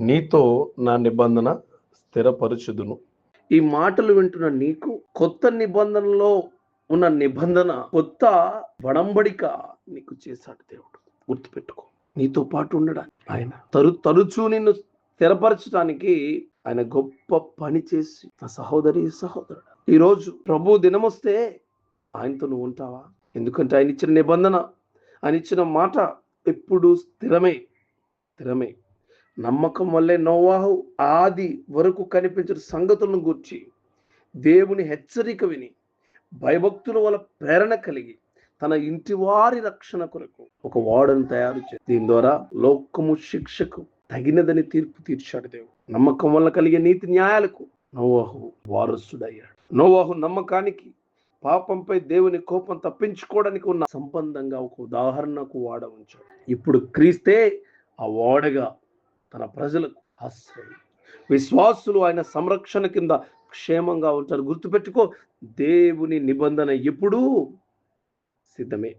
నీతో నా నిబంధన స్థిరపరచుదును. ఈ మాటలు వింటున్న నీకు కొత్త నిబంధనలో ఉన్న నిబంధన కొత్త వడంబడిక నీకు చేశాడు దేవుడు. గుర్తుపెట్టుకో. నీతో పాటు ఉండడానికి ఆయన తరు తరచూ నిన్ను స్థిరపరచడానికి ఆయన గొప్ప పని చేసి నా సహోదరి సహోదరుడు. ఈరోజు ప్రభు దినం వస్తే ఆయనతో నువ్వు ఉంటావా? ఎందుకంటే ఆయన ఇచ్చిన నిబంధన ఆయన ఇచ్చిన మాట ఎప్పుడు స్థిరమే స్థిరమే. నమ్మకం వల్లే నోవాహు ఆది వరకు కనిపించిన సంగతులను గూర్చి దేవుని హెచ్చరిక విని భయభక్తుల వల్ల ప్రేరణ కలిగి తన ఇంటి వారి రక్షణ కొరకు ఒక వాడను తయారు చేసి దీని ద్వారా లోకము శిక్షకు తగినదని తీర్పు తీర్చాడు దేవుడు. నమ్మకం వల్ల కలిగే నీతి న్యాయాలకు నోవాహు వారసుడయ్యాడు. నోవాహు నమ్మకానికి పాపంపై దేవుని కోపం తప్పించుకోవడానికి ఉన్న సంబంధంగా ఒక ఉదాహరణకు వాడ ఉంచాడు. ఇప్పుడు క్రీస్తే ఆ వాడగా తన ప్రజలకు ఆశ్రయం. విశ్వాసులు ఆయన సంరక్షణ కింద క్షేమంగా ఉంటారు. గుర్తుపెట్టుకో దేవుని నిబంధన ఎప్పుడూ సిద్ధమే.